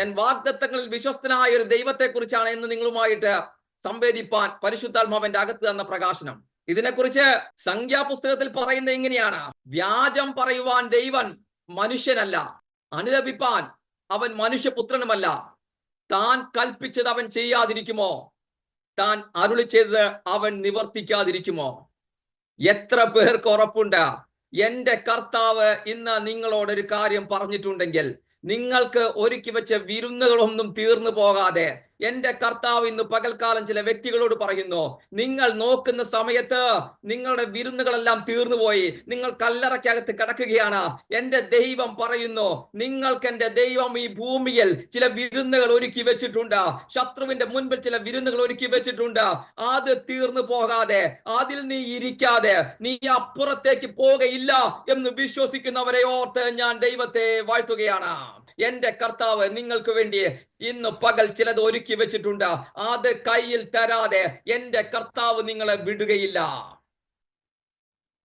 വാഗ്ദത്തങ്ങളിൽ വിശ്വസ്തനായ ഒരു ദൈവത്തെ കുറിച്ചാണ് എന്ന് നിങ്ങളുമായിട്ട് സംവേദിപ്പാൻ പരിശുദ്ധാത്മാവന്റെ അകത്ത് തന്ന പ്രകാശനം. ഇതിനെക്കുറിച്ച് സംഖ്യാപുസ്തകത്തിൽ പറയുന്നത് ഇങ്ങനെയാണ്. വ്യാജം പറയുവാൻ ദൈവൻ മനുഷ്യനല്ല. അനുദപിപ്പാൻ അവൻ മനുഷ്യപുത്രനുമല്ല. താൻ കൽപ്പിച്ചത് അവൻ ചെയ്യാതിരിക്കുമോ? താൻ അരുളി ചെയ്തത് അവൻ നിവർത്തിക്കാതിരിക്കുമോ? എത്ര പേർക്ക് ഉറപ്പുണ്ട്? എന്റെ കർത്താവ് ഇന്ന് നിങ്ങളോട് ഒരു കാര്യം പറഞ്ഞിട്ടുണ്ടെങ്കിൽ നിങ്ങൾക്ക് ഒരുക്കി വെച്ച വിരുന്നുകളൊന്നും തീർന്നു പോകാതെ എന്റെ കർത്താവ് ഇന്ന് പകൽക്കാലം ചില വ്യക്തികളോട് പറയുന്നു നിങ്ങൾ നോക്കുന്ന സമയത്ത് നിങ്ങളുടെ വിരുന്നുകളെല്ലാം തീർന്നുപോയി. നിങ്ങൾ കല്ലറയ്ക്കകത്ത് കിടക്കുകയാണ്. എന്റെ ദൈവം പറയുന്നു നിങ്ങൾക്ക് എന്റെ ദൈവം ഈ ഭൂമിയിൽ ചില വിരുന്നുകൾ ഒരുക്കി വെച്ചിട്ടുണ്ട്. ശത്രുവിന്റെ മുൻപിൽ ചില വിരുന്നുകൾ ഒരുക്കി വെച്ചിട്ടുണ്ട്. അത് തീർന്നു പോകാതെ അതിൽ നീ ഇരിക്കാതെ നീ അപ്പുറത്തേക്ക് പോകയില്ല എന്ന് വിശ്വസിക്കുന്നവരെ ഓർത്ത് ഞാൻ ദൈവത്തെ വാഴ്ത്തുകയാണ്. എന്റെ കർത്താവ് നിങ്ങൾക്ക് വേണ്ടി ഇന്ന് പകൽ ചിലത് ഒരുക്കി വെച്ചിട്ടുണ്ട്. അത് കയ്യിൽ തരാതെ എന്റെ കർത്താവ് നിങ്ങളെ വിടുകയില്ല.